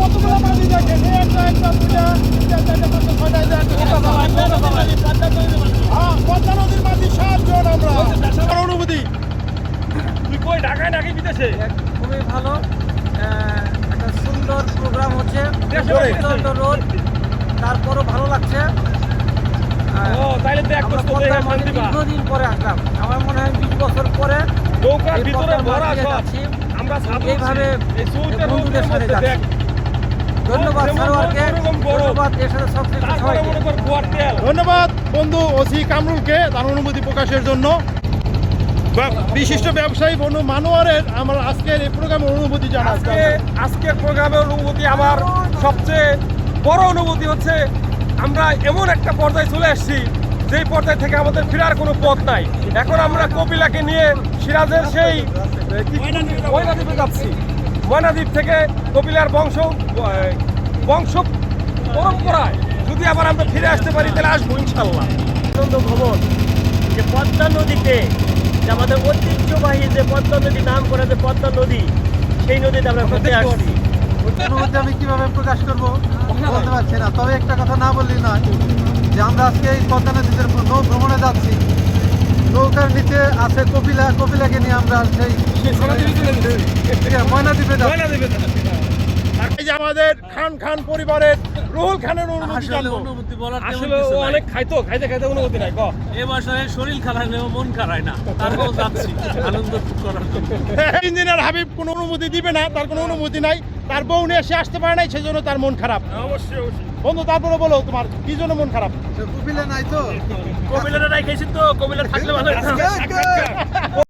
কতগুলো মাটি দেখেন এই একটা একটা দুইটা তিনটা চারটা পাঁচটা ছয়টা হ্যাঁ পদ্মা নদীর মাটি সাতজন আমরা। অনুভূতি? তুই কই ঢাকায় নাকি বিদেশে? খুবই ভালো। একটা সুন্দর প্রোগ্রাম হচ্ছে। প্রচণ্ড তারপরও ভালো লাগছে। ও তাইলে দেখ দেখে শান্তি পা দীর্ঘদিন পরে আসলাম। আমার মনে হয় বিশ বছর পরে নৌকার ভিতরে ভরা সব। আমরা এইভাবে বন্ধুদের সাথে দেখ যাচ্ছি। ধন্যবাদ এর সাথে সংশ্লিষ্ট সবাইকে। বন্ধু ওসি কামরুলকে তার অনুভূতি প্রকাশের জন্য। বিশিষ্ট ব্যবসায়ী বন্ধু মানোয়ারের আমার আজকের এই প্রোগ্রামের অনুভূতি জানা আজকে আজকের প্রোগ্রামের অনুভূতি আমার সবচেয়ে বড় অনুভূতি হচ্ছে আমরা এমন একটা পর্যায়ে চলে আসছি যেই পর্যায় থেকে আমাদের ফেরার কোনো পথ নাই। এখন আমরা কপিলাকে নিয়ে সিরাজের সেই ময়নাদ্বীপে যাচ্ছি। ময়নাদ্বীপ থেকে কপিলার বংশ বংশ পরম্পরায় যদি আবার আমরা ফিরে আসতে পারি তাহলে আসব ইনশাল্লাহ। আনন্দ ভবন যে পদ্মা নদীতে যে আমাদের ঐতিহ্যবাহী যে পদ্মা নদী নাম করা যে পদ্মা নদী সেই নদীতে আমরা ঘুরতে আসছি। অনুভূতি আমি কীভাবে প্রকাশ করব? বলতে পারছি না তবে একটা কথা না বললেই নয় যে আমরা আজকে এই পদ্মা নদীতে নৌ ভ্রমণে যাচ্ছি। নৌকার নিচে আছে কপিলা কপিলাকে নিয়ে আমরা সেই ময়নাদ্বীপে যাচ্ছি ময়নাদ্বীপে যাচ্ছি আর এই যে আমাদের খান খান পরিবারের রুহুল খানের অনুভূতি আসলে জানব অনুভূতি বলার আসলে ও অনেক খাইতো খাইতে খাইতে অনুভূতি নাই ক। এ বছরে শরীর খারাপ নেও মন খারায় না। তারপর যাচ্ছি আনন্দ করার জন্য। ইঞ্জিনিয়ার হাবিব কোনো অনুমতি দিবে না তার কোনো অনুমতি নাই। তার বউ নিয়ে সে আসতে পারে নাই সেজন্য তার মন খারাপ। অবশ্যই অবশ্যই। বন্ধু তারপরে বলো তোমার কি জন্য মন খারাপ? কপিলা নাই তো? কবিলাটা নাই খেয়েছি তো কবিলা থাকলে ভালো হতো।